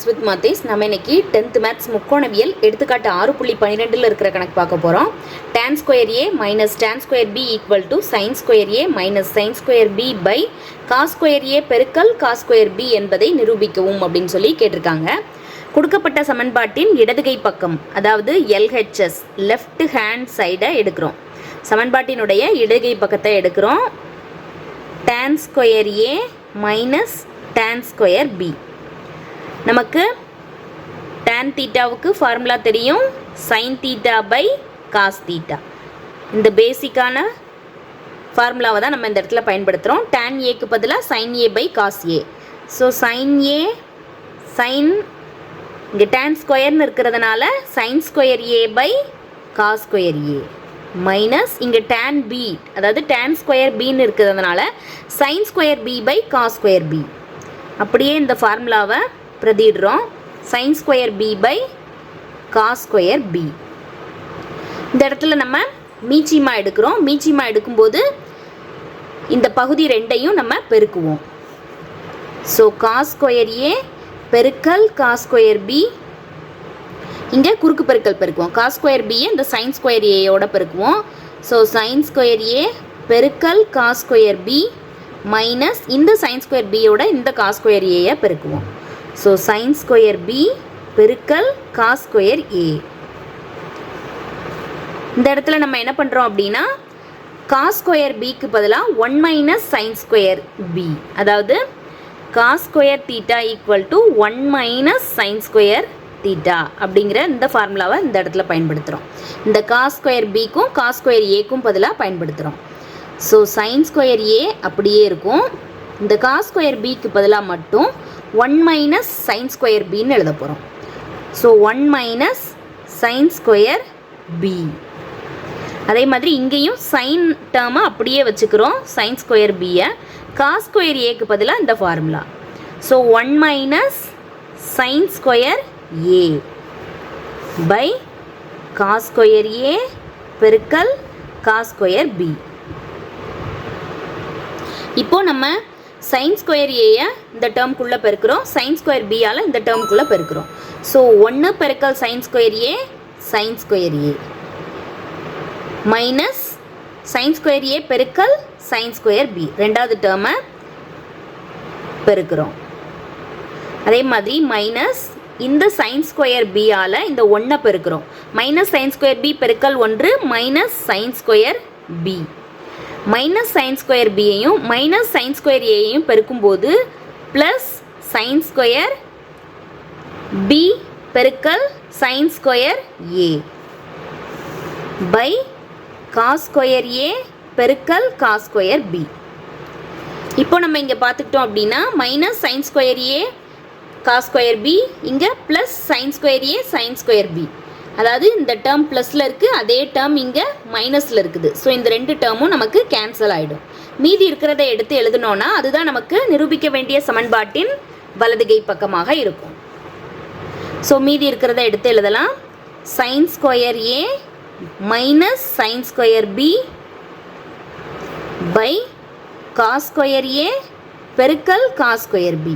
Maths with Mathesh நம்ம இன்னைக்கு tenth maths முக்கோணவியல் எடுத்துக்காட்டு ஆறு புள்ளி பன்னிரெண்டில் இருக்கிற கணக்கு பார்க்க போகிறோம் tan square A minus tan square B equal to sin square A minus sin square B by cos square A பெருக்கல் காஸ் ஸ்கொயர் பி என்பதை நிரூபிக்கவும் அப்படின்னு சொல்லி கேட்டிருக்காங்க. கொடுக்கப்பட்ட சமன்பாட்டின் இடதுகை பக்கம் அதாவது எல்ஹெச்எஸ் லெஃப்ட் ஹேண்ட் சைடை எடுக்கிறோம். சமன்பாட்டினுடைய இடதுகை பக்கத்தை எடுக்கிறோம். Tan square A minus tan square B நமக்கு டேன் தீட்டாவுக்கு ஃபார்முலா தெரியும். Sin theta by cos theta இந்த பேசிக்கான ஃபார்முலாவை தான் நம்ம இந்த இடத்துல பயன்படுத்துகிறோம் டேன் ஏக்கு பதிலாக sin A by cos A so sin A sin இங்கே டேன் ஸ்கொயர்னு இருக்கிறதுனால sin square A by cos square A minus இங்கே டேன் பி அதாவது டேன் ஸ்கொயர் பின்னு இருக்கிறதுனால sin square B by cos square B அப்படியே இந்த ஃபார்முலாவை பிரதிடுறோம். Sin square B by cos square B இந்த இடத்துல நம்ம மீச்சிமா எடுக்கிறோம். மீச்சிமா எடுக்கும்போது இந்த பகுதி ரெண்டையும் நம்ம பெருக்குவோம். ஸோ காஸ் ஸ்கொயர் ஏ பெருக்கல் காஸ் ஸ்கொயர் பி இங்கே குறுக்கு பெருக்கல் பெருக்குவோம். காஸ் ஸ்கொயர் பியை இந்த சைன் ஸ்கொயர் ஏயோட பெருக்குவோம். ஸோ சைன் ஸ்கொயர் ஏ பெருக்கல் காஸ் ஸ்கொயர் பி மைனஸ் இந்த சைன் ஸ்கொயர் பியோட இந்த காஸ் ஸ்கொயர் ஏயை பெருக்குவோம். ஸோ சைன் ஸ்கொயர் பி பெருக்கல் காஸ் ஸ்கொயர் ஏ இந்த இடத்துல நம்ம என்ன பண்ணுறோம் அப்படின்னா காஸ் ஸ்கொயர் பிக்கு பதிலாக one minus sin square B அதாவது cos square theta equal to one minus sin square theta அப்படிங்கிற இந்த ஃபார்முலாவை இந்த இடத்துல பயன்படுத்துகிறோம் இந்த காஸ் ஸ்கொயர் பிக்கும் காஸ் ஸ்கொயர் ஏக்கும் பதிலாக பயன்படுத்துகிறோம் ஸோ சைன் ஸ்கொயர் ஏ அப்படியே இருக்கும். இந்த காஸ் ஸ்கொயர் பிக்கு பதிலாக மட்டும் ஒன் மைனஸ் சைன் ஸ்கொயர் பின்னு எழுத போகிறோம் so one minus sin square B அதே மாதிரி இங்கேயும் சைன் டேர்மை அப்படியே வச்சுக்கிறோம் சைன் ஸ்கொயர் பியை காஸ் ஸ்கொயர் ஏக்கு பதிலாக இந்த formula so one minus sin square A by cos square A பெருக்கல் காஸ் ஸ்கொயர் பி இப்போ நம்ம சைன் ஸ்கொயர் ஏயை இந்த டேர்ம்குள்ளே பெருக்கிறோம். சைன் ஸ்கொயர் பியால் இந்த டேர்ம்குள்ளே பெருக்கிறோம். ஸோ ஒன்று பெருக்கல் sin square A sin square A minus sin square A பெருக்கல் சைன் ஸ்கொயர் பி ரெண்டாவது டேர்மை பெருக்கிறோம். அதே மாதிரி மைனஸ் இந்த சைன் ஸ்கொயர் பியால் இந்த ஒன்றை பெருக்கிறோம். மைனஸ் சைன் ஸ்கொயர் பி பெருக்கல் ஒன்று minus sin square B minus sin square பியையும் minus sign square ஏயையும் பெருக்கும்போது ப்ளஸ் சைன் ஸ்கொயர் பி பெருக்கல் sin square A by cos square A பெருக்கல் காஸ் ஸ்கொயர் பி இப்போ நம்ம இங்கே பார்த்துக்கிட்டோம் அப்படின்னா minus sin square A cos square B இங்கே plus sin square A sin square B அதாவது இந்த டேர்ம் ப்ளஸில் இருக்குது அதே டேர்ம் இங்கே மைனஸில் இருக்குது. ஸோ இந்த ரெண்டு டேர்மும் நமக்கு கேன்சல் ஆகிடும் மீதி இருக்கிறத எடுத்து எழுதுனோன்னா அதுதான் நமக்கு நிரூபிக்க வேண்டிய சமன்பாட்டின் வலதுகை பக்கமாக இருக்கும். ஸோ மீதி இருக்கிறத எடுத்து எழுதலாம். Sin square A minus sin square B by cos square A பெருக்கல் காஸ் ஸ்கொயர் பி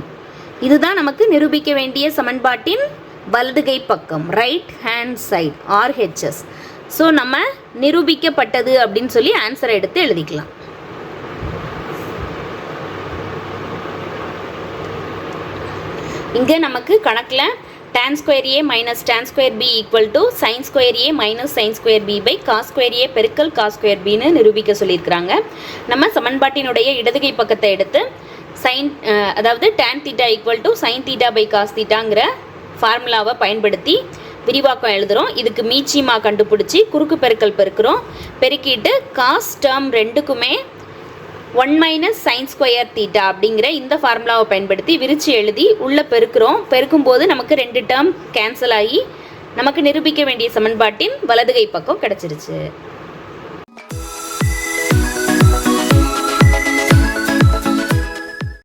இதுதான் நமக்கு நிரூபிக்க வேண்டிய சமன்பாட்டின் வலதுகை பக்கம் right hand side RHS so நம்ம நிரூபிக்கப்பட்டது அப்படின்னு சொல்லி ஆன்சரை எடுத்து எழுதிக்கலாம். இங்கே நமக்கு கணக்கில் tan square A minus tan square B equal to sin square A minus sin square B by cos square A பெருக்கல் காஸ் ஸ்கொயர் பின்னு நிரூபிக்க சொல்லியிருக்கிறாங்க. நம்ம சமன்பாட்டினுடைய இடதுகை பக்கத்தை எடுத்து சைன் அதாவது tan theta equal to sine theta by cos தீட்டாங்கிற ஃபார்முலாவை பயன்படுத்தி விரிவாக்கம் எழுதுகிறோம் இதுக்கு மீச்சிமா கண்டுபிடிச்சி குறுக்கு பெருக்கல் பெருக்கிறோம். பெருக்கிட்டு காஸ் டேர்ம் ரெண்டுக்குமே one minus sin square theta அப்படிங்கிற இந்த ஃபார்முலாவை பயன்படுத்தி விரித்து எழுதி உள்ளே பெருக்கிறோம். பெருக்கும்போது நமக்கு ரெண்டு டேர்ம் கேன்சல் ஆகி நமக்கு நிரூபிக்க வேண்டிய சமன்பாட்டின் வலதுகை பக்கம் கிடச்சிருச்சு.